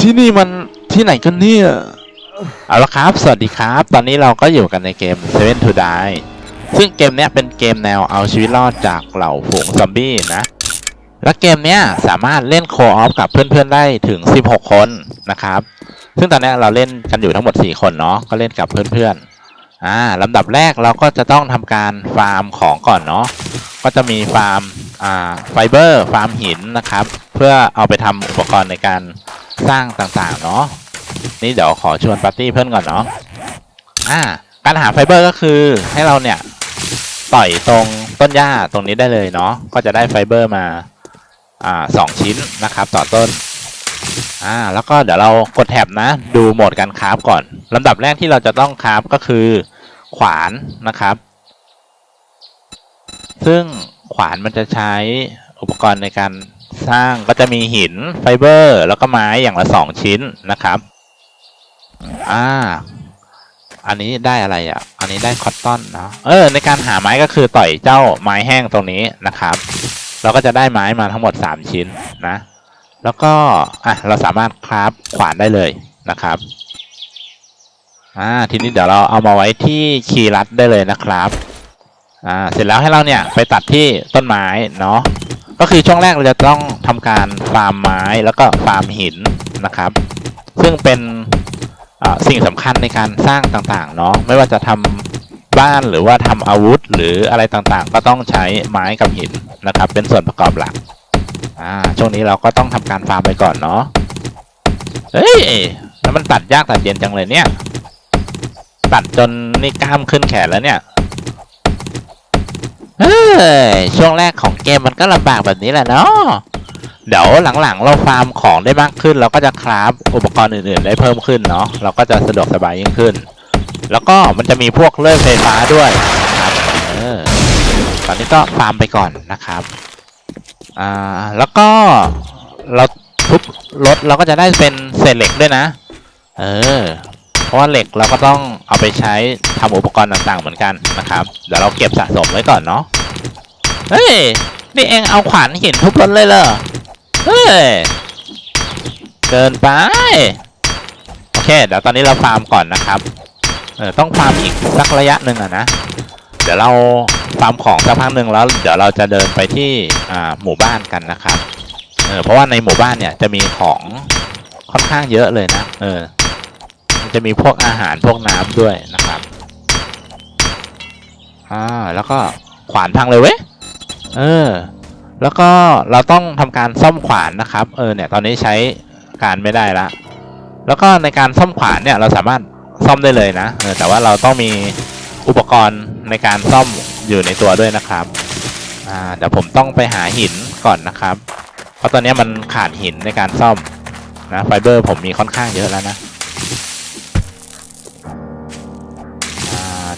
ที่นี่มันที่ไหนกันเนี่ย เอาละครับ สวัสดีครับ ตอนนี้เราก็อยู่กันในเกม Seven to Die ซึ่งเกมนี้เป็นเกมแนวเอาชีวิตรอดจากเหล่าฝูงซอมบี้นะ และเกมนี้สามารถเล่นโคออฟกับเพื่อนๆได้ถึง 16 คนนะครับ ซึ่งตอนนี้เราเล่นกันอยู่ทั้งหมด 4 คนเนาะ ก็เล่นกับเพื่อนๆ อ่าลำดับแรกเราก็จะต้องทำการฟาร์มของก่อนเนาะ ก็จะมีฟาร์ม ไฟเบอร์ฟาร์มหินนะครับ เพื่อเอาไปทำอุปกรณ์ในการสร้างต่างๆเนาะนี่เดี๋ยวขอชวนปาร์ตี้เพื่อนก่อนเนาะอ่าการหาไฟเบอร์ก็คือให้เราเนี่ยต่อยตรงต้นหญ้าตรงนี้ได้เลยเนาะก็จะได้ไฟเบอร์มาอ่าสองชิ้นนะครับ ต่อต้นอ่าแล้วก็เดี๋ยวเรากดแท็บนะ ดูโหมดการคราฟก่อนลำดับแรกที่เราจะต้องคราฟก็คือขวานนะครับ ซึ่ง ขวานมันจะใช้อุปกรณ์ในการสร้างก็จะมีหินไฟเบอร์ แล้วก็ไม้อย่างละสองชิ้นนะครับ อ่า อันนี้ได้อะไรอะ อันนี้ได้คอตตอนเนาะเออ ในการหาไม้ก็คือต่อยเจ้าไม้แห้งตรงนี้นะครับ เราก็จะได้ไม้มาทั้งหมดสามชิ้นนะ แล้วก็อะเราสามารถคราฟขวานได้เลยนะครับอ่าทีนี้เดี๋ยวเราเอามาไว้ที่คีย์ลัดได้เลยนะครับ อ่าเสร็จแล้วให้เราเนี่ยไปตัดที่ต้นไม้เนาะก็คือช่วงแรกเราจะต้องทำการฟาร์มไม้แล้วก็ฟาร์มหินนะครับ ซึ่งเป็นอ่าสิ่งสำคัญในการสร้างต่างๆเนาะไม่ว่าจะทำบ้านหรือว่าทำอาวุธหรืออะไรต่างๆ ก็ต้องใช้ไม้กับหินนะครับ เป็นส่วนประกอบหลักอ่าช่วงนี้เราก็ต้องทำการฟาร์มไปก่อนเนาะเฮ้ยแล้วมันตัดยากตัดเย็นจังเลยเนี่ย ตัดจนนี่กล้ามขึ้นแขนแล้วเนี่ย เฮ้ยช่วงแรกของเกมมันก็ลำบากแบบนี้แหละเนาะเดี๋ยวหลังๆ เราฟาร์มของได้มากขึ้น เราก็จะคราฟอุปกรณ์อื่นๆ ได้เพิ่มขึ้นเนาะเราก็จะสะดวกสบายยิ่งขึ้น แล้วก็มันจะมีพวกเลื่อยไฟฟ้าด้วยครับเออตอนนี้ก็ฟาร์มไปก่อนนะครับอ่าแล้วก็เราทุบรถเราก็จะได้เป็นเศษเหล็กด้วยนะ เออ เพราะว่าเหล็กเราก็ต้องเอาไปใช้ทำอุปกรณ์ต่างๆเหมือนกันนะครับ เดี๋ยวเราเก็บสะสมไว้ก่อนเนาะ เฮ้ย นี่เองเอาขวานหินทุบรถเลยเหรอ เฮ้ย เกินไป โอเค เดี๋ยวตอนนี้เราฟาร์มก่อนนะครับเออต้องฟาร์มอีกสักระยะหนึ่งอะนะ เดี๋ยวเราฟาร์มของสักพักหนึ่งแล้ว เดี๋ยวเราจะเดินไปที่อ่าหมู่บ้านกันนะครับ เออเพราะว่าในหมู่บ้านเนี่ยจะมีของค่อนข้างเยอะเลยนะ เออ จะมีพวกอาหารพวกน้ำด้วยนะครับอ่าแล้วก็ขวานพังเลยเว้ยเออ แล้วก็เราต้องทำการซ่อมขวานนะครับ เออเนี่ยตอนนี้ใช้การไม่ได้ละ แล้วก็ในการซ่อมขวานเนี่ยเราสามารถซ่อมได้เลยนะเออแต่ว่าเราต้องมีอุปกรณ์ในการซ่อมอยู่ในตัวด้วยนะครับอ่าเดี๋ยวผมต้องไปหาหินก่อนนะครับ เพราะตอนนี้มันขาดหินในการซ่อมนะไฟเบอร์ผมมีค่อนข้างเยอะแล้วนะ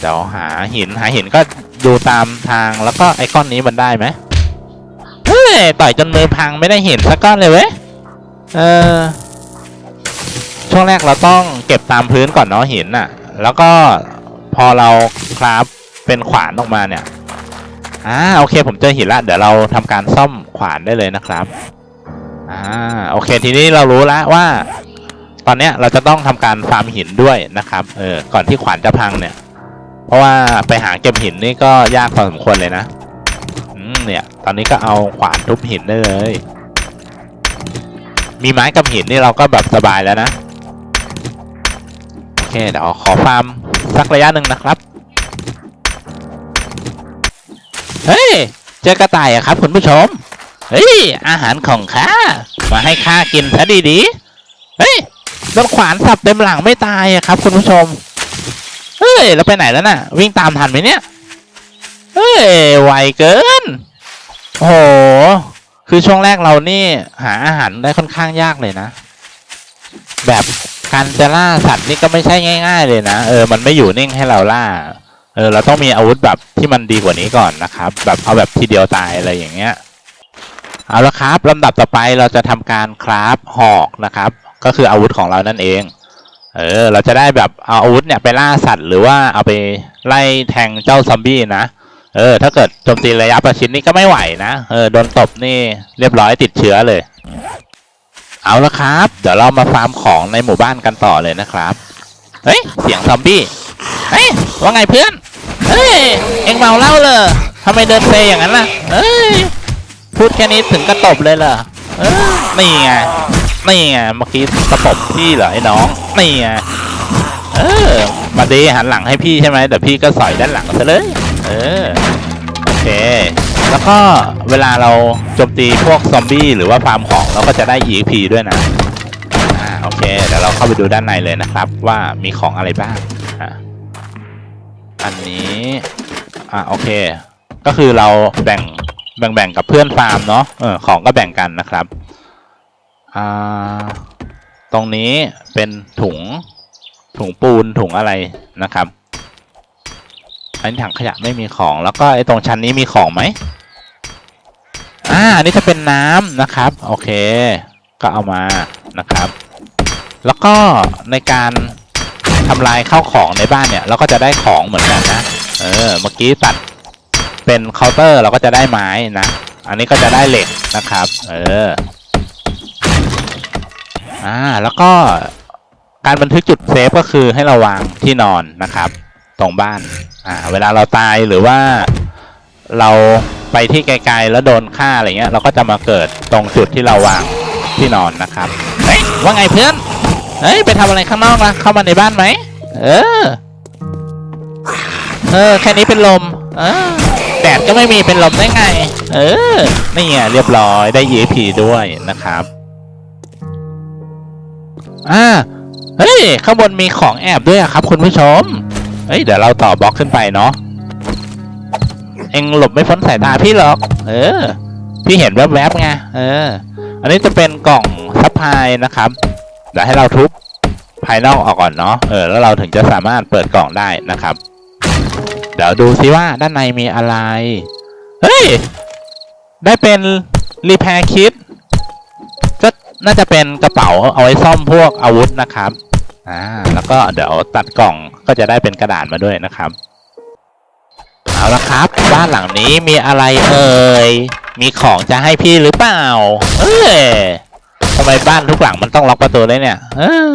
เดี๋ยวหาหินหาหินก็ดูตามทางแล้วก็ไอก้อนนี้มันได้ไหมเฮ้ยต่อยจนมือพังไม่ได้หินสักก้อนเลยเว้ยเออช่วงแรกเราต้องเก็บตามพื้นก่อนเนาะหินน่ะ แล้วก็พอเราคราฟเป็นขวานออกมาเนี่ยอ่าโอเค ผมเจอหินละเดี๋ยวเราทำการซ่อมขวานได้เลยนะครับอ่าโอเค ทีนี้เรารู้แล้วว่า ตอนเนี้ยเราจะต้องทำการฟาร์มหินด้วยนะครับเออก่อนที่ขวานจะพังเนี่ย เพราะว่าไปหาเก็บหินนี่ก็ยากพอสมควรเลยนะเนี่ย ตอนนี้ก็เอาขวานทุบหินได้เลย มีไม้กับหินนี่เราก็แบบสบายแล้วนะ โอเค เดี๋ยวขอฟาร์มสักระยะหนึ่งนะครับ เฮ้ย เจอกระต่ายอะครับคุณผู้ชม เฮ้ย อาหารของข้า มาให้ข้ากินซะดีๆ เฮ้ยโดนขวานสับเต็มหลังไม่ตายอะครับคุณผู้ชม เฮ้ยเราไปไหนแล้วน่ะ วิ่งตามทันไหมเนี่ย เฮ้ยไวเกิน โอ้โห คือช่วงแรกเรานี่หาอาหารได้ค่อนข้างยากเลยนะ แบบการจะล่าสัตว์นี่ก็ไม่ใช่ง่าย ๆ เลยนะ เออ มันไม่อยู่นิ่งให้เราล่า เออ เราต้องมีอาวุธแบบที่มันดีกว่านี้ก่อนนะครับ แบบเอาแบบทีเดียวตายอะไรอย่างเงี้ย เอาละครับลำดับต่อไปเราจะทำการคราฟหอกนะครับ ก็คืออาวุธของเรานั่นเอง เออ เราจะได้แบบเอาอาวุธเนี่ยไปล่าสัตว์หรือว่าเอาไปไล่แทงเจ้าซอมบี้นะ เออ ถ้าเกิดโจมตีระยะประชิดนี่ก็ไม่ไหวนะ เออ โดนตบนี่เรียบร้อยติดเชื้อเลย เอาละครับ เดี๋ยวเรามาฟาร์มของในหมู่บ้านกันต่อเลยนะครับ เฮ้ย เสียงซอมบี้ เฮ้ย ว่าไงเพื่อน เฮ้ย เอ็งเมาเหล้าเลยทำไมเดินเซอย่างนั้นล่ะ เฮ้ย พูดแค่นี้ถึงกระตบเลยเหรอ เออนี่ไง นี่ไงเมื่อกี้กระตบพี่เหรอไอ้น้องนี่ไงเออมาดีหันหลังให้พี่ใช่ไหมเดี๋ยวพี่ก็สอยด้านหลังซะเลย เออโอเค แล้วก็เวลาเราโจมตีพวกซอมบี้หรือว่าฟาร์มของเราก็จะได้ EXP ด้วยนะอ่าโอเคเดี๋ยวเราเข้าไปดูด้านในเลยนะครับ ว่ามีของอะไรบ้างอะอันนี้อ่าโอเค ก็คือเราแบ่งแบ่งแบ่งกับเพื่อนฟาร์มเนาะเออของก็แบ่งกันนะครับ อ่าตรงนี้เป็นถุงถุงปูนถุงอะไรนะครับ อันนี้ถังขยะไม่มีของ แล้วก็ไอ้ตรงชั้นนี้มีของไหมอ่าอันนี้จะเป็นน้ำนะครับ โอเค ก็เอามานะครับ แล้วก็ในการทำลายข้าวของในบ้านเนี่ย เราก็จะได้ของเหมือนกันนะ เออ เมื่อกี้ตัดเป็นเคาน์เตอร์เราก็จะได้ไม้นะ อันนี้ก็จะได้เหล็กนะครับ เออ อ่าแล้วก็การบันทึกจุดเซฟก็คือให้เราวางที่นอนนะครับ ตรงบ้านอ่าเวลาเราตายหรือว่าเราไปที่ไกลๆแล้วโดนฆ่าอะไรเงี้ย เราก็จะมาเกิดตรงจุดที่เราวางที่นอนนะครับเฮ้ยว่าไงเพื่อนเฮ้ยไปทำอะไรข้างนอกละเข้ามาในบ้านไหมเออเออแค่นี้เป็นลมเออแดดก็ไม่มีเป็นลมได้ไง เออนี่ไงเรียบร้อยได้ EXP ด้วยนะครับ อ่าเฮ้ยข้างบนมีของแอบด้วยครับ คุณผู้ชม เฮ้ยเดี๋ยวเราต่อบล็อกขึ้นไปเนาะเอ็งหลบไม่พ้นสายตาพี่หรอก เออ พี่เห็นแวบๆไงเออ อันนี้จะเป็นกล่องซัพพลายนะครับเดี๋ยวให้เราทุบภายนอกออกก่อนเนาะเออแล้วเราถึงจะสามารถเปิดกล่องได้นะครับ เดี๋ยวดูซิว่าด้านในมีอะไร เฮ้ย ได้เป็นรีแพร์คิด น่าจะเป็นกระเป๋าเอาไว้ซ่อมพวกอาวุธนะครับอ่าแล้วก็เดี๋ยวตัดกล่องก็จะได้เป็นกระดาษมาด้วยนะครับเอาละครับ บ้านหลังนี้มีอะไรเอ่ยมีของจะให้พี่หรือเปล่า เอ้ยทำไมบ้านทุกหลังมันต้องล็อกประตูเลยเนี่ยเออ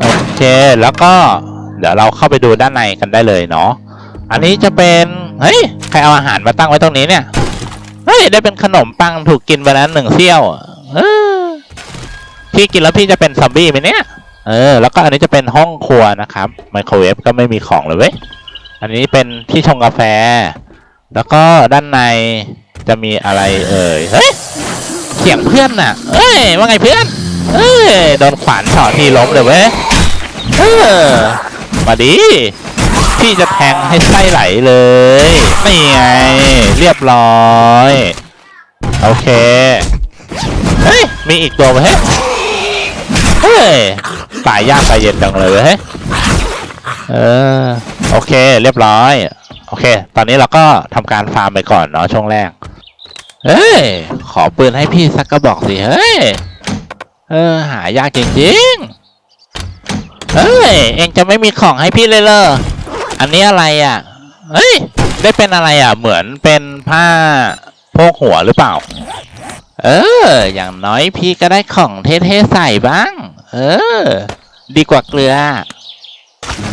โอเคแล้วก็ เดี๋ยวเราเข้าไปดูด้านในกันได้เลยเนาะอันนี้จะเป็นเฮ้ยใครเอาอาหารมาตั้งไว้ตรงนี้เนี่ยเฮ้ยได้เป็นขนมปังถูกกินไปแล้วหนึ่งเซี่ยวเออ พี่กินแล้วพี่จะเป็นซอมบี้ไหมเนี่ย เออ แล้วก็อันนี้จะเป็นห้องครัวนะครับ ไมโครเวฟก็ไม่มีของเลยเว้ย อันนี้เป็นที่ชงกาแฟ แล้วก็ด้านในจะมีอะไรเอ่ย เฮ้ย เสียงเพื่อนน่ะเอ้ย ว่าไงเพื่อนเอ้ย โดนขวานเฉาะทีล้มเลยเว้ย เออ มาดิพี่จะแทงให้ไส้ไหลเลยนี่ไง เรียบร้อย โอเค เฮ้ย มีอีกตัวไหมเฮ้ย เฮ้ยตายยากตายเย็นจังเลยเฮ้ยเออโอเค เรียบร้อย โอเค ตอนนี้เราก็ทำการฟาร์มไปก่อนเนาะช่วงแรก เฮ้ย ขอปืนให้พี่สักกระบอกสิเฮ้ยเออ หายากจริงๆ เฮ้ย เองจะไม่มีของให้พี่เลยเหรออันนี้อะไรอะ เฮ้ย ได้เป็นอะไรอะ เหมือนเป็นผ้าโพกหัวหรือเปล่า เออ อย่างน้อยพี่ก็ได้ของเท่ๆใส่บ้าง เออ ดีกว่าเกลือ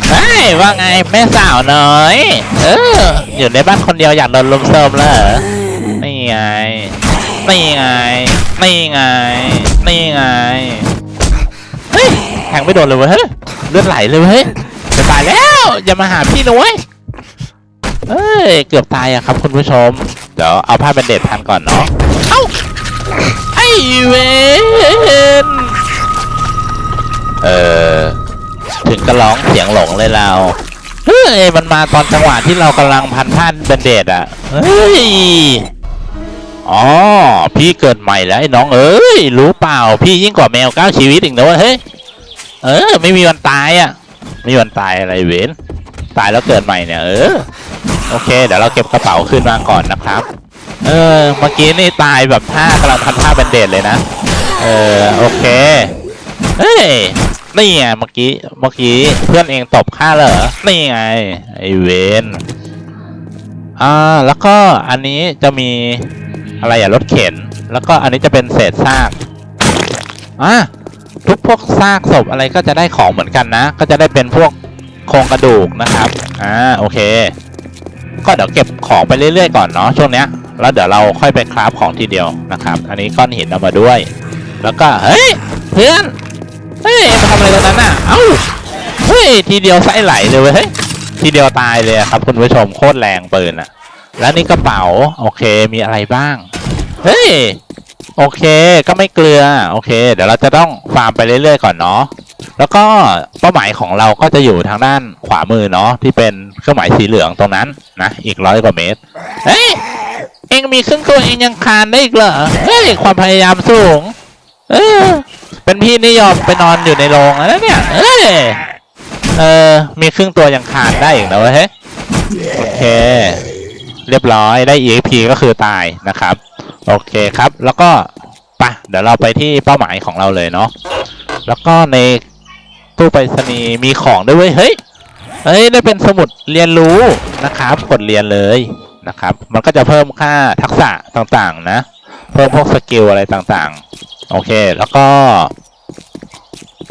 เฮ้ยว่าไงแม่สาวน้อย เออ อยู่ในบ้านคนเดียวอยากโดนลุมโซมเหรอนี่ไงนี่ไงนี่ไงนี่ไงเฮ้ยแทงไม่โดนเลยเว้ยเลือดไหลเลยเว้ยเฮ้ยจะตายแล้ว อย่ามาหาพี่นะเว้ยเอ้ย เกือบตายอะครับคุณผู้ชม เดี๋ยวเอาผ้าเป็นเด็ดพันก่อนเนาะ เอ้า ไอเวน เออ ถึงก็ร้องเสียงหลงเลยเรา เฮ้ย มันมาตอนจังหวะที่เรากำลังพันผ้านเป็นเดดอะเฮ้ย อ๋อ พี่เกิดใหม่แล้วไอ้น้องเอ้ย รู้เปล่า พี่ยิ่งกว่าแมวเก้าชีวิตอีกนะเว้ย เฮ้ย เออ ไม่มีวันตายอะไม่มีวันตายอะไรเว้น ตายแล้วเกิดใหม่เนี่ย เออ โอเค เดี๋ยวเราเก็บกระเป๋าขึ้นมาก่อนนะครับ เออ เมื่อกี้นี่ตายแบบท่ากำลังพันผ้าเป็นเดดเลยนะ เออ โอเค เฮ้ย นี่ไงเมื่อกี้เมื่อกี้เพื่อนเองตบข้าเหรอนี่ไงไอเวนอ่าแล้วก็อันนี้จะมีอะไรอะรถเข็น แล้วก็อันนี้จะเป็นเศษซากอะทุกพวกซากศพอะไรก็จะได้ของเหมือนกันนะ ก็จะได้เป็นพวกโครงกระดูกนะครับอ่าโอเค ก็เดี๋ยวเก็บของไปเรื่อยๆก่อนเนาะช่วงเนี้ยแล้วเดี๋ยวเราค่อยไปคราฟของทีเดียวนะครับ อันนี้ก้อนหินเอามาด้วย แล้วก็เฮ้ยเพื่อน เฮ้ยมาทำอะไรตรงนั้นน่ะ เอ้า เฮ้ย ทีเดียวไส้ไหลเลยเว้ยเฮ้ยทีเดียวตายเลยอะครับคุณผู้ชมโคตรแรงปืนอะแล้วนี่กระเป๋า โอเคมีอะไรบ้าง เฮ้ย โอเค ก็ไม่เกลือ โอเค เดี๋ยวเราจะต้องฟาร์มไปเรื่อยๆก่อนเนาะ แล้วก็เป้าหมายของเราก็จะอยู่ทางด้านขวามือเนาะที่เป็นเครื่องหมายสีเหลืองตรงนั้นนะ อีกร้อยกว่าเมตร เฮ้ย เองมีครึ่งตัวเองยังคานได้อีกเหรอ เฮ้ย ความพยายามสูง เออ เป็นพี่นี่ยอมไปนอนอยู่ในโรงแล้วเนี่ย เอ้ยเออ มีครึ่งตัวยังคานได้อีกนะเว้ยเฮ้ยโอเค เรียบร้อยได้ EXP ก็คือตายนะครับ โอเคครับ แล้วก็ปะเดี๋ยวเราไปที่เป้าหมายของเราเลยเนาะ แล้วก็ในตู้ไปรษณีย์มีของด้วยเวยเฮ้ย เฮ้ย ได้เป็นสมุดเรียนรู้นะครับ กดเรียนเลยนะครับ มันก็จะเพิ่มค่าทักษะต่างๆนะ เพิ่มพวกสกิลอะไรต่างๆ โอเค แล้วก็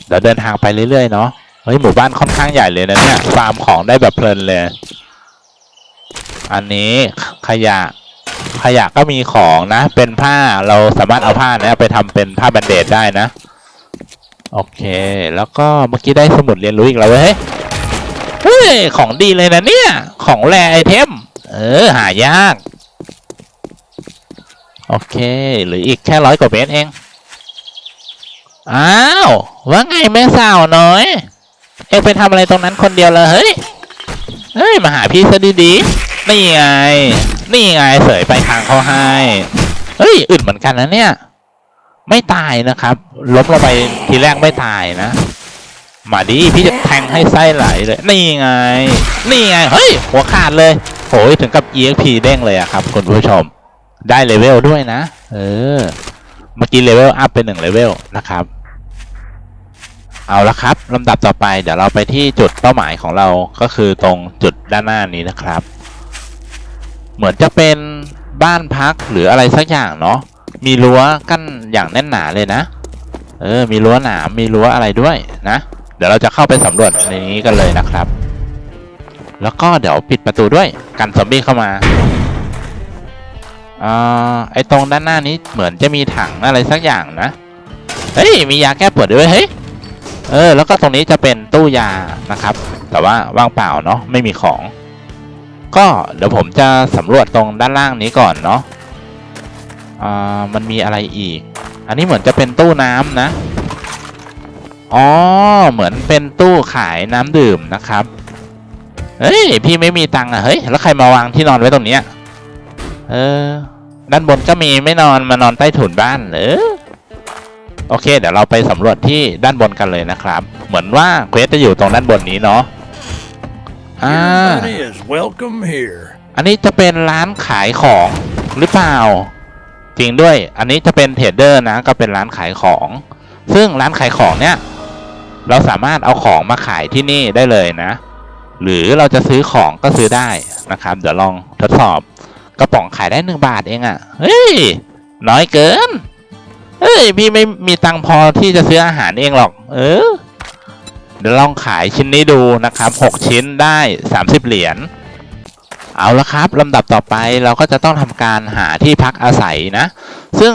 เดี๋ยวเดินทางไปเรื่อยๆเนาะเฮ้ยหมู่บ้านค่อนข้างใหญ่เลยนะเนี่ยฟาร์มของได้แบบเพลินเลย อันนี้ขยะขยะก็มีของนะ เป็นผ้าเราสามารถเอาผ้าเนี้ยไปทำเป็นผ้าแบนเดดได้นะ โอเค แล้วก็เมื่อกี้ได้สมุดเรียนรู้อีกแล้วเว้ยเฮ้ยของดีเลยนะเนี่ย ของแรไอเทม เออ หายาก โอเค หรืออีกแค่ร้อยกว่าเมตรเอง อ้าว ว่าไงแม่สาวน้อย เอ็งไปทำอะไรตรงนั้นคนเดียวเลยเฮ้ย เฮ้ย มาหาพี่ซะดีๆ นี่ไง นี่ไงเสยไปทางเขาให้ เฮ้ย อึดเหมือนกันนะเนี่ย ไม่ตายนะครับ ล้มลงไปทีแรกไม่ตายนะ มาดิ พี่จะแทงให้ไส้ไหลเลย นี่ไง นี่ไง เฮ้ย หัวขาดเลยโหยถึงกับ EXP เด้งเลยอะครับ คุณผู้ชม ได้เลเวลด้วยนะ เออ มื่อกี้เลเวลอัพเป็นหนึ่งเลเวลนะครับ เอาละครับลำดับต่อไปเดี๋ยวเราไปที่จุดเป้าหมายของเราก็คือตรงจุดด้านหน้านี้นะครับ เหมือนจะเป็นบ้านพักหรืออะไรสักอย่างเนาะมีรั้วกั้นอย่างแน่นหนาเลยนะ เออ มีรั้วหนามมีรั้วอะไรด้วยนะ เดี๋ยวเราจะเข้าไปสำรวจในนี้กันเลยนะครับ แล้วก็เดี๋ยวปิดประตูด้วยกันซอมบี้เข้ามา อ่าไอตรงด้านหน้านี้เหมือนจะมีถังอะไรสักอย่างนะ เฮ้ย มียาแก้ปวดด้วยเฮ้ย เออ แล้วก็ตรงนี้จะเป็นตู้ยานะครับ แต่ว่าว่างเปล่าเนาะ ไม่มีของ ก็เดี๋ยวผมจะสำรวจตรงด้านล่างนี้ก่อนเนาะ อ่า มันมีอะไรอีก อันนี้เหมือนจะเป็นตู้น้ำนะ อ๋อ เหมือนเป็นตู้ขายน้ำดื่มนะครับ เฮ้ย พี่ไม่มีตังค์อะเฮ้ย แล้วใครมาวางที่นอนไว้ตรงเนี้ย เออ ด้านบนก็มีไม่นอนมานอนใต้ถุนบ้านเออโอเค เดี๋ยวเราไปสำรวจที่ด้านบนกันเลยนะครับ เหมือนว่าเควสจะอยู่ตรงด้านบนนี้เนาะอ่า Everybody is welcome here. อันนี้จะเป็นร้านขายของหรือเปล่า จริงด้วย อันนี้จะเป็นเทรดเดอร์นะ ก็เป็นร้านขายของ ซึ่งร้านขายของเนี่ย เราสามารถเอาของมาขายที่นี่ได้เลยนะ หรือเราจะซื้อของก็ซื้อได้นะครับ เดี๋ยวลองทดสอบ กระป๋องขายได้หนึ่งบาทเองอะ่ะ เฮ้ย น้อยเกิน เฮ้ย พี่ไม่มีตังพอที่จะซื้ออาหารเองหรอก เออ เดี๋ยวลองขายชิ้นนี้ดูนะครับหกชิ้นได้สามสิบเหรียญ เอาละครับลำดับต่อไปเราก็จะต้องทำการหาที่พักอาศัยนะ ซึ่ง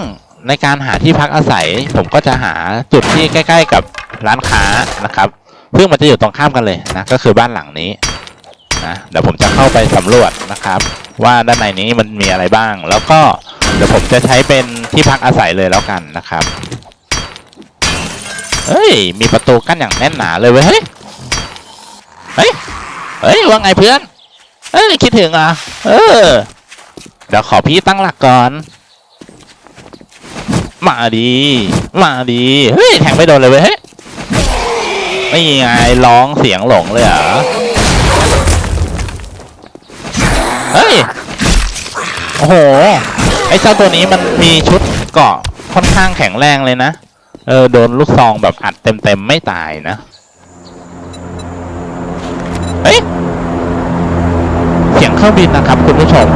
ในการหาที่พักอาศัย ผมก็จะหาจุดที่ใกล้ ๆ กับร้านค้านะครับ ซึ่งมันจะอยู่ตรงข้ามกันเลยนะ ก็คือบ้านหลังนี้ นะเดี๋ยวผมจะเข้าไปสำรวจนะครับ ว่าด้านในนี้มันมีอะไรบ้าง แล้วก็เดี๋ยวผมจะใช้เป็นที่พักอาศัยเลยแล้วกันนะครับเฮ้ย มีประตูกั้นอย่างแน่นหนาเลยเว้ยเฮ้ยเฮ้ยเฮ้ยว่าไงเพื่อนเอ้ยคิดถึงอะเออเดี๋ยวขอพี่ตั้งหลักก่อน มาดี มาดีเฮ้ยแทงไม่โดนเลยเว้ยเฮ้ยไม่ไงร้องเสียงหลงเลยเหรอ โอ้โห ไอ้เจ้าตัวนี้มันมีชุดเกาะค่อนข้างแข็งแรงเลยนะ เออ โดนลูกซองแบบอัดเต็มๆไม่ตายนะ เฮ้ย เสียงเครื่องบินนะครับคุณผู้ชม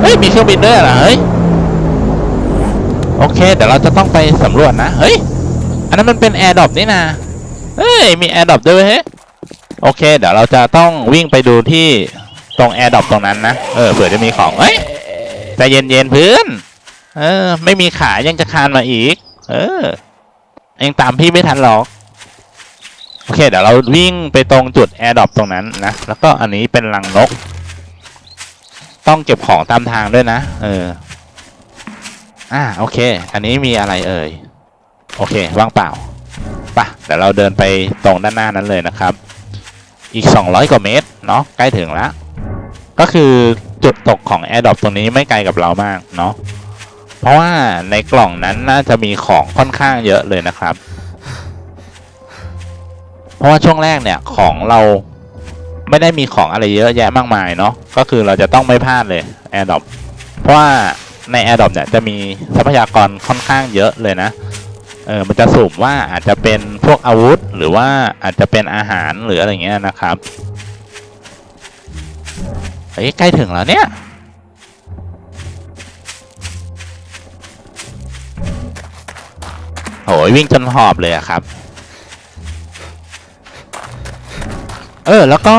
เฮ้ย มีเครื่องบินด้วยเหรอ เฮ้ย โอเค เดี๋ยวเราจะต้องไปสำรวจนะ เฮ้ย อันนั้นมันเป็นแอร์ดรอปนี่นะ เฮ้ย มีแอร์ดรอปด้วยเฮ้ย โอเค เดี๋ยวเราจะต้องวิ่งไปดูที่ ตรงแอร์ดรอปตรงนั้นนะ เออเผื่อจะมีของเฮ้ยใจเย็นๆเพื่อนเออ ไม่มีขายังจะคานมาอีก เออยังตามพี่ไม่ทันหรอก โอเค เดี๋ยวเราวิ่งไปตรงจุดแอร์ดรอปตรงนั้นนะ แล้วก็อันนี้เป็นรังนก ต้องเก็บของตามทางด้วยนะ เออ อ่า โอเค อันนี้มีอะไรเอ่ย โอเค ว่างเปล่าปะเดี๋ยวเราเดินไปตรงด้านหน้านั้นเลยนะครับ อีก 200 กว่าเมตร เนาะ ใกล้ถึงแล้ว ก็คือจุดตกของ Air d r o p ตรงนี้ไม่ไกลกับเรามากเนาะเพราะว่าในกล่องนั้นน่าจะมีของค่อนข้างเยอะเลยนะครับ เพราะว่าช่วงแรกเนี่ยของเราไม่ได้มีของอะไรเยอะแยะมากมายเนาะก็คือเราจะต้องไม่พลาดเลย Air d r o p เพราะว่าใน Air d r o p เนี่ยจะมีทรัพยากรค่อนข้างเยอะเลยนะ เออ มันจะสุ่มว่าอาจจะเป็นพวกอาวุธ หรือว่าอาจจะเป็นอาหารหรืออะไรเงี้ยนะครับ เฮ้ยใกล้ถึงแล้วเนี่ยโหยวิ่งจนหอบเลยอะครับ เออ แล้วก็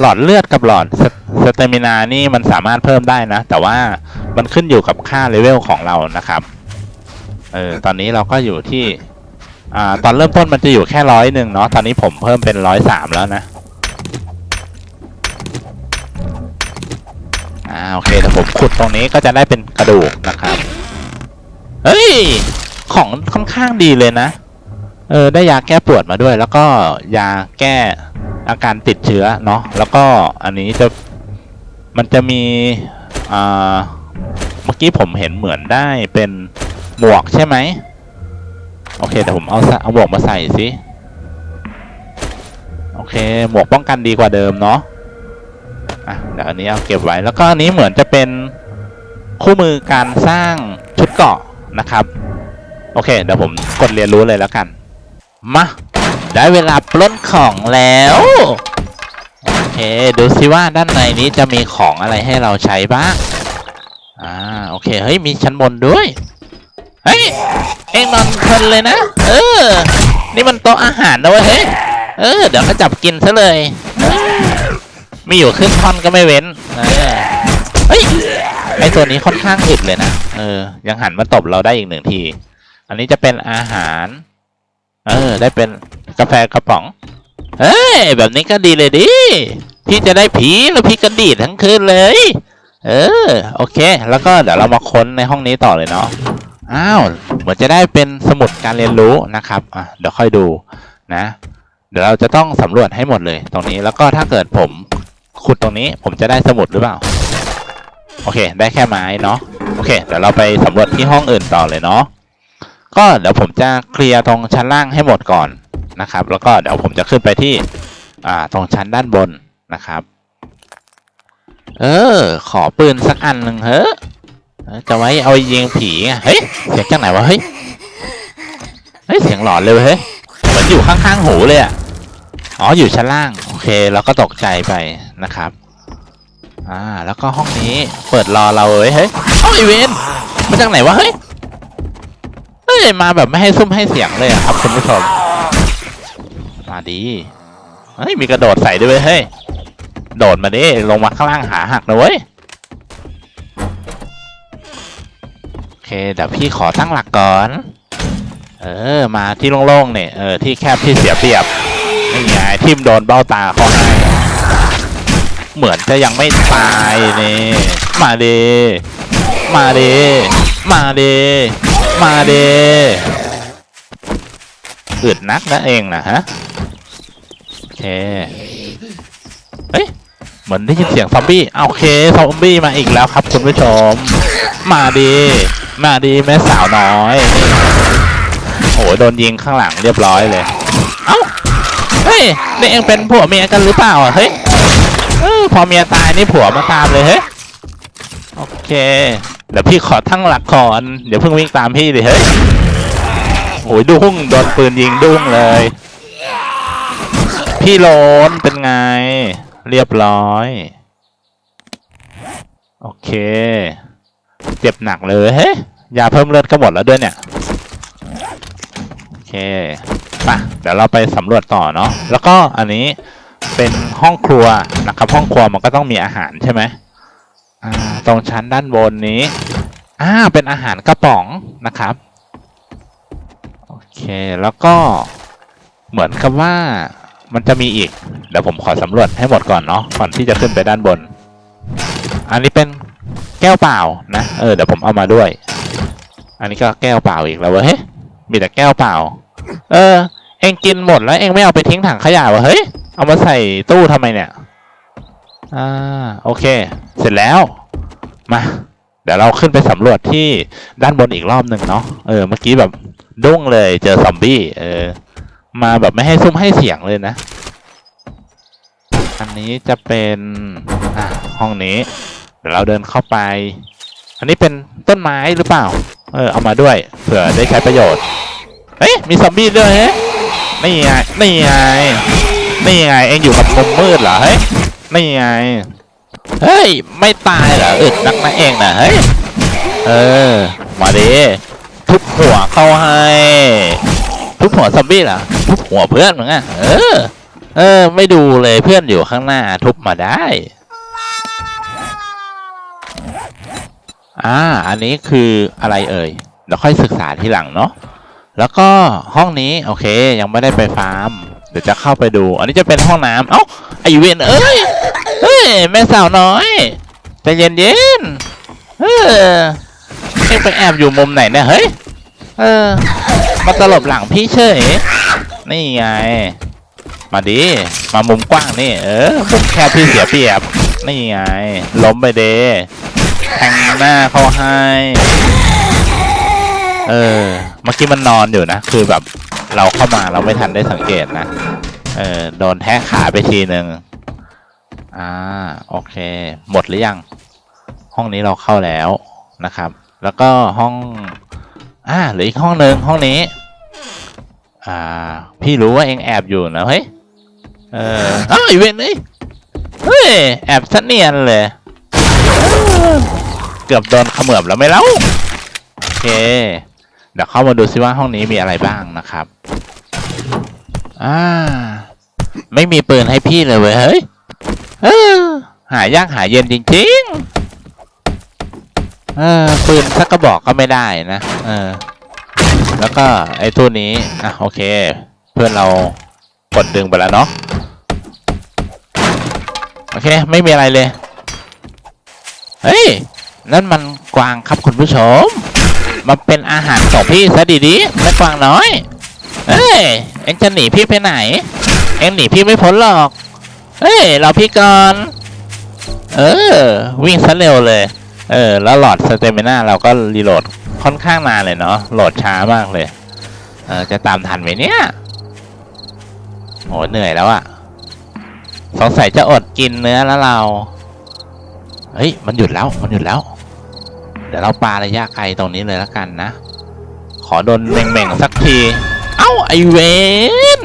หลอดเลือดกับหลอดสเตมินานี่มันสามารถเพิ่มได้นะ แต่ว่ามันขึ้นอยู่กับค่าเลเวลของเรานะครับ เออ ตอนนี้เราก็อยู่ที่ อ่า ตอนเริ่มต้นมันจะอยู่แค่ร้อยหนึ่งเนาะ ตอนนี้ผมเพิ่มเป็นร้อยสามแล้วนะ อ่าโอเคเดี๋ยวผมขุดตรงนี้ก็จะได้เป็นกระดูกนะครับเฮ้ยของค่อนข้างดีเลยนะเออได้ยาแก้ปวดมาด้วย แล้วก็ยาแก้อาการติดเชื้อเนาะแล้วก็อันนี้จะมันจะมีอ่าเมื่อกี้ผมเห็นเหมือนได้เป็นหมวกใช่ไหมโอเคเดี๋ยวผมเอาสะเอาหมวกมาใส่สิโอเคหมวกป้องกันดีกว่าเดิมเนาะ อะเดี๋ยวอันนี้เอาเก็บไว้แล้วก็อันนี้เหมือนจะเป็นคู่มือการสร้างชุดเกาะนะครับ โอเค เดี๋ยวผมกดเรียนรู้เลยแล้วกัน มาได้เวลาปล้นของแล้ว โอเค ดูสิว่าด้านในนี้จะมีของอะไรให้เราใช้บ้าง อ่า โอเค เฮ้ย มีชั้นบนด้วย เฮ้ย เอ็งนอนเพลินเลยนะ เออ นี่มันโต๊ะอาหารนะเว้ย เฮ้ย เออ เดี๋ยวก็จับกินซะเลย มีอยู่ครึ่งท่อนก็ไม่เว้นเออเฮ้ยไอตัวนี้ค่อนข้างอึดเลยนะเออ ยังหันมาตบเราได้อีกหนึ่งที อันนี้จะเป็นอาหาร เออ ได้เป็นกาแฟกระป๋องเอ้ยแบบนี้ก็ดีเลยดิพี่จะได้ผีแล้วพี่ก็ดีดทั้งคืนเลย เออ โอเค แล้วก็เดี๋ยวเรามาค้นในห้องนี้ต่อเลยเนาะอ้าวเหมือนจะได้เป็นสมุดการเรียนรู้นะครับอะเดี๋ยวค่อยดูนะ เดี๋ยวเราจะต้องสำรวจให้หมดเลยตรงนี้แล้วก็ถ้าเกิดผม ขุดตรงนี้ผมจะได้สมุดหรือเปล่า โอเค ได้แค่ไม้เนาะโอเค เดี๋ยวเราไปสำรวจที่ห้องอื่นต่อเลยเนาะก็เดี๋ยวผมจะเคลียร์ตรงชั้นล่างให้หมดก่อนนะครับ แล้วก็เดี๋ยวผมจะขึ้นไปที่อ่าตรงชั้นด้านบนนะครับ เออ ขอปืนสักอันหนึ่งเฮ้จะไว้เอายิงผีไงเฮ้ยเสียงจากไหนวะเฮ้ยเฮ้ยเสียงหลอนเลยเว้ยเฮ้ยเหมือนอยู่ข้างๆหูเลยอะ อ๋ออยู่ชั้นล่าง โอเคเราก็ตกใจไปนะครับ อ่า แล้วก็ห้องนี้เปิดรอเราเลยเฮ้ยเอ้าไอเวนมาจากไหนวะเฮ้ยเฮ้ยมาแบบไม่ให้ซุ่มให้เสียงเลยอะครับคุณผู้ชมมาดีเฮ้ยมีกระโดดใส่ด้วยเฮ้ยโดดมาดิลงมาข้างล่างหาหักนะเว้ยโอเคเดี๋ยวพี่ขอตั้งหลักก่อน เออมาที่โล่งๆเนี่ยเออที่แคบที่เสียเปรียบ ทิมโดนเบ้าตาเขาให้เหมือนจะยังไม่ตายนี่มาดีมาดีมาดีมาดีอึดนักนะเองนะฮะโอเคเฮ้ยเหมือนได้ยินเสียงซอมบี้โอเคซอมบี้มาอีกแล้วครับคุณผู้ชม มาดีมาดีแม่สาวน้อยโอ้โหโดนยิงข้างหลังเรียบร้อยเลย เอ้า เฮ้ยนี่เองเป็นผัวเมียกันหรือเปล่าอะเฮ้ยเออพอเมียตายนี่ผัวมาตามเลยเฮ้ยโอเค เดี๋ยวพี่ขอทั้งหลักก่อนเดี๋ยวเพิ่งวิ่งตามพี่ดิเฮ้ยโอ้ยดุ้งโดนปืนยิงดุ้งเลย พี่โลนเป็นไง เรียบร้อย โอเค เจ็บหนักเลยเฮ้ยยาเพิ่มเลือดก็หมดแล้วด้วยเนี่ย โอเค ปะเดี๋ยวเราไปสำรวจต่อเนาะแล้วก็อันนี้เป็นห้องครัวนะครับ ห้องครัวมันก็ต้องมีอาหารใช่ไหมอ่าตรงชั้นด้านบนนี้อ่าเป็นอาหารกระป๋องนะครับโอเคแล้วก็เหมือนกับว่ามันจะมีอีก เดี๋ยวผมขอสำรวจให้หมดก่อนเนาะก่อนที่จะขึ้นไปด้านบน อันนี้เป็นแก้วเปล่านะเออเดี๋ยวผมเอามาด้วย อันนี้ก็แก้วเปล่าอีกแล้วเว้ยเฮ้ยมีแต่แก้วเปล่า เออ เองกินหมดแล้วเองไม่เอาไปทิ้งถังขยะวะเฮ้ย เอามาใส่ตู้ทำไมเนี่ย อ่า โอเค เสร็จแล้ว มา เดี๋ยวเราขึ้นไปสำรวจที่ด้านบนอีกรอบหนึ่งเนาะ เออ เมื่อกี้แบบดุ้งเลยเจอซอมบี้ เออ มาแบบไม่ให้ซุ้มให้เสียงเลยนะ อันนี้จะเป็นอะห้องนี้ เดี๋ยวเราเดินเข้าไป อันนี้เป็นต้นไม้หรือเปล่า เออ เอามาด้วย เผื่อได้ใช้ประโยชน์ เฮ้ย มีซอมบี้ด้วยเฮ้ย นี่ไง นี่ไง นี่ไง เองอยู่กับมุมมืดเหรอ เฮ้ย นี่ไง เฮ้ย ไม่ตายเหรออึดนักนะเองนะเฮ้ย เออ มาดิ ทุบหัวเข้าให้ ทุบหัวซอมบี้เหรอ ทุบหัวเพื่อนมึงอะ เออ เออ ไม่ดูเลยเพื่อนอยู่ข้างหน้า ทุบมาได้ อ่า อันนี้คืออะไรเอ่ยเดี๋ยวค่อยศึกษาทีหลังเนาะ แล้วก็ห้องนี้โอเคยังไม่ได้ไปฟาร์ม เดี๋ยวจะเข้าไปดู อันนี้จะเป็นห้องน้ำเอ้าไอเวนเอ้ยเฮ้ยแม่สาวน้อยใจเย็นเย็นเออไปแอบอยู่มุมไหนเนี่ยเฮ้ยเออมาตลบหลังพี่เฉยนี่ไง มาดิมามุมกว้างนี่ เออมุมแคบพี่เสียเปรียบนี่ไงล้มไปเดแทงหน้าเขาให้ เออ เมื่อกี้มันนอนอยู่นะ คือแบบเราเข้ามาเราไม่ทันได้สังเกตนะ เออโดนแทะขาไปทีหนึ่งอ่าโอเค หมดหรือยัง ห้องนี้เราเข้าแล้วนะครับ แล้วก็ห้องอ่าหลืออีกห้องหนึ่งห้องนี้ อ่า พี่รู้ว่าเองแอบอยู่นะเฮ้ยเอออ้าวอีเวนต์เอ้ยเฮ้ยแอบซะเนียนเลย เกือบโดนขมือบแล้วไหม่เล่าโอเค เดี๋ยวเข้ามาดูซิว่าห้องนี้มีอะไรบ้างนะครับ อ่า ไม่มีปืนให้พี่เลยเว้ย เฮ้ยเออหายากหายเย็นจริงๆ เออปืนสักกระบอกก็ไม่ได้นะ เออ แล้วก็ไอ้ตัวนี้ อะโอเค เพื่อนเรากดดึงไปแล้วเนาะ โอเค ไม่มีอะไรเลย เฮ้ย นั่นมันกวางครับคุณผู้ชม มันเป็นอาหารของพี่ซะดีๆและกวางน้อย เอ้ย เอ็งจะหนีพี่ไปไหน เอ็งหนีพี่ไม่พ้นหรอกเฮ้ย เราพี่ก่อน เออ วิ่งซะเร็วเลย เออ แล้วหลอดสเตมิน่าเราก็รีโหลดค่อนข้างนานเลยเนาะ โหลดช้ามากเลย เออ จะตามทันไหมเนี่ยโหเหนื่อยแล้วอะสงสัยจะอดกินเนื้อแล้วเรา เฮ้ย มันหยุดแล้ว มันหยุดแล้ว ดี๋ยวเราปาระยะไกลตรงนี้เลยแล้วกันนะ ขอโดนเม่งๆสักที เอ้าไอเวน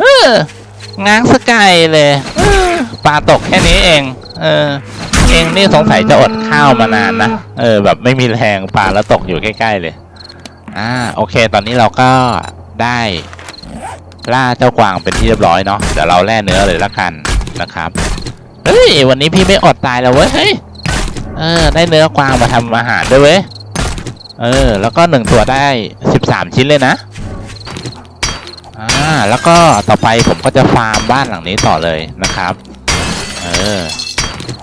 เออง้างสกายเลยปลาตกแค่นี้เอง เออ เองนี่สงสัยจะอดข้าวมานานนะ เออ แบบไม่มีแรงปลาแล้วตกอยู่ใกล้ ๆ เลย อ่า โอเค ตอนนี้เราก็ได้ล่าเจ้ากวางเป็นที่เรียบร้อยเนาะ เดี๋ยวเราแล่เนื้อเลยละกันนะครับ เฮ้ย วันนี้พี่ไม่อดตายแล้วเว้ย เฮ้ย เออ ได้เนื้อกวางมาทำอาหารด้วยเว้ย เออ แล้วก็หนึ่งตัวได้สิบสามชิ้นเลยนะ อ่า แล้วก็ต่อไปผมก็จะฟาร์มบ้านหลังนี้ต่อเลยนะครับ เออ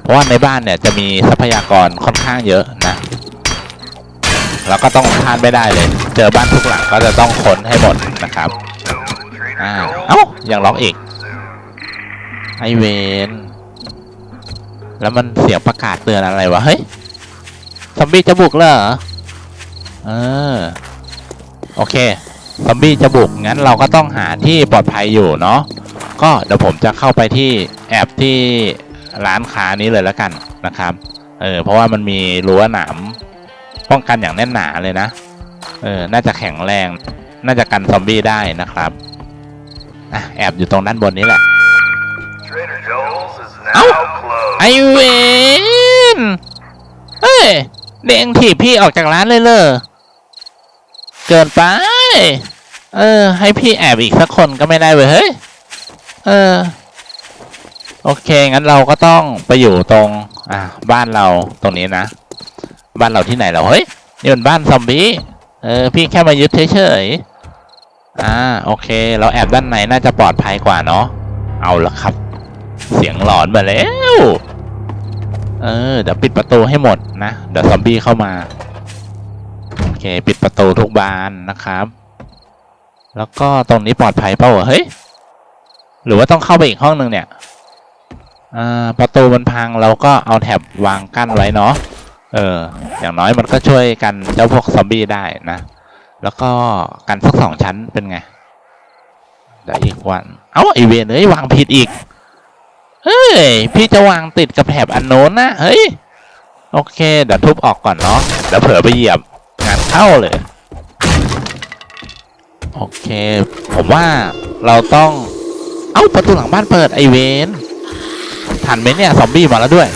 เพราะว่าในบ้านเนี่ยจะมีทรัพยากรค่อนข้างเยอะนะเราก็ต้องพลาดไม่ได้เลย เจอบ้านทุกหลังก็จะต้องค้นให้หมดนะครับ อ่า เอ้า ยังล็อกอีก ไอเวน แล้วมันเสียงประกาศเตือนอะไรวะ เฮ้ยซอมบี้จะบุกแล้วเหรอเออโอเคซอมบี้จะบุกงั้นเราก็ต้องหาที่ปลอดภัยอยู่เนาะก็เดี๋ยวผมจะเข้าไปที่แอบที่ร้านค้านี้เลยแล้วกันนะครับเออเพราะว่ามันมีรั้วหนามป้องกันอย่างแน่นหนาเลยนะเออน่าจะแข็งแรงน่าจะกันซอมบี้ได้นะครับอะแอบอยู่ตรงด้านบนนี้แหละ Trader Joel's is Ow. now closed. ไอเวนเฮ้ยเด้งถีบพี่ออกจากร้านเลยเลยเกินไป เออ ให้พี่แอบอีกสักคนก็ไม่ได้เว้ยเฮ้ย เออ โอเค งั้นเราก็ต้องไปอยู่ตรง อ่าบ้านเราตรงนี้นะ บ้านเราที่ไหนเราเฮ้ย นี่มันบ้านซอมบี้ เออ พี่แค่มายึดเฉยๆอ่า โอเค เราแอบด้านในน่าจะปลอดภัยกว่าเนาะ เอาละครับ เสียงหลอนมาแล้ว เออ เดี๋ยวปิดประตูให้หมดนะ เดี๋ยวซอมบี้เข้ามา โอเค ปิดประตูทุกบานนะครับ แล้วก็ตรงนี้ปลอดภัยเปล่าเฮ้ย หรือว่าต้องเข้าไปอีกห้องหนึ่งเนี่ยอ่าประตูมันพังเราก็เอาแถบวางกั้นไว้เนาะ เออ อย่างน้อยมันก็ช่วยกันเจ้าพวกซอมบี้ได้นะ แล้วก็กันสักสองชั้นเป็นไงเดี๋ยวอีกวัน เอ้าไอเวนเอ้ยวางผิดอีก เฮ้ย พี่จะวางติดกับแถบอันโน้นนะ เฮ้ย โอเค เดี๋ยวทุบออกก่อนเนาะเดี๋ยวเผลอไปเหยียบงานเข้าเลย โอเค ผมว่าเราต้อง เอ้า ประตูหลังบ้านเปิดไอเวนทันไหมเนี่ย ซอมบี้มาแล้วด้วย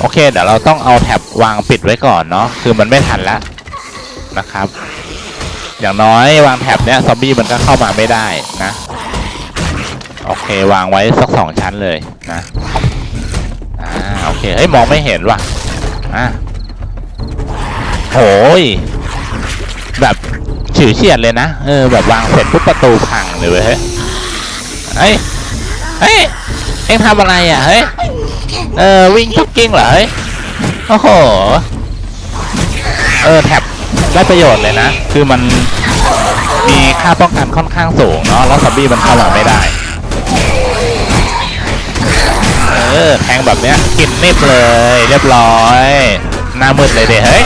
โอเค เดี๋ยวเราต้องเอาแท็บวางปิดไว้ก่อนเนาะคือมันไม่ทันแล้วนะครับ อย่างน้อยวางแท็บเนี้ยซอมบี้มันก็เข้ามาไม่ได้นะ โอเควางไว้สักสองชั้นเลยนะอ่าโอเคเฮ้ยมองไม่เห็นว่ะอะโหยแบบฉือเฉียดเลยนะ เออ แบบวางเสร็จปุ๊บประตูพังเลยเว้ยเฮ้ยเฮ้ยเฮ้ยเอ็งทำอะไรอะเฮ้ยเออวิ่งจ็อกกิ้งเหรอเฮ้ยโอ้โหเออแท็บได้ประโยชน์เลยนะ คือมันมีค่าป้องกันค่อนข้างสูงเนาะแล้วซอมบี้มันเข้ามาไม่ได้ เออแทงแบบเนี้ยกินนิบเลย เรียบร้อยหน้ามืดเลยเด้เฮ้ย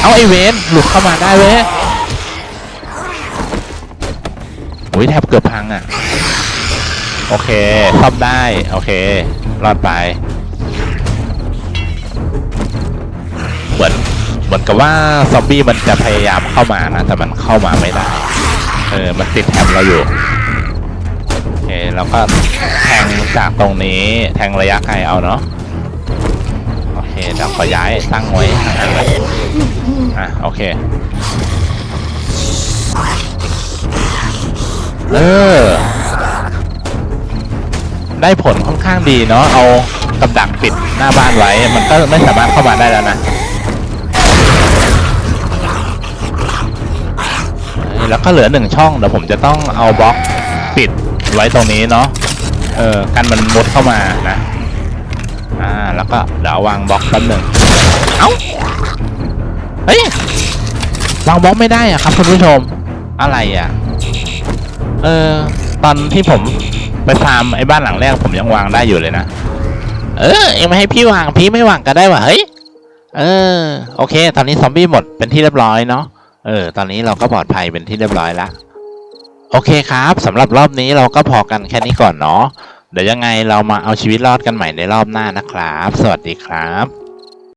เอาไอเวนหลุดเข้ามาได้เว้ยอุ้ยแทบเกือบพังอะ โอเคซ่อมได้ โอเค รอดไป เหมือนเหมือนกับว่าซอมบี้มันจะพยายามเข้ามานะ แต่มันเข้ามาไม่ได้ เออ มันติดแท็บเราอยู่ โอเคเราก็แทงจากตรงนี้แทงระยะไกลเอาเนาะโอเคเดี๋ยวขอย้ายตั้งไว้ข้างหน้าเลยอะโอเค เออ ได้ผลค่อนข้างดีเนาะเอากับดักปิดหน้าบ้านไว้ มันก็ไม่สามารถเข้ามาได้แล้วนะแล้วก็เหลือหนึ่งช่องเดี๋ยวผมจะต้องเอาบล็อก ไว้ตรงนี้เนาะเออกันมันมุดเข้ามานะอ่าแล้วก็เดี๋ยววางบล็อกแป๊บหนึ่งเอ้าเฮ้ยวางบล็อกไม่ได้อะครับคุณผู้ชมอะไรอะเออตอนที่ผมไปฟาร์มไอ้บ้านหลังแรกผมยังวางได้อยู่เลยนะเออเอ็งไม่ให้พี่วางพี่ไม่วางก็ได้วะเฮ้ยเออโอเค ตอนนี้ซอมบี้หมดเป็นที่เรียบร้อยเนาะเออตอนนี้เราก็ปลอดภัยเป็นที่เรียบร้อยและ โอเคครับสำหรับรอบนี้เราก็พอกันแค่นี้ก่อนเนาะเดี๋ยวยังไงเรามาเอาชีวิตรอดกันใหม่ในรอบหน้านะครับ สวัสดีครับ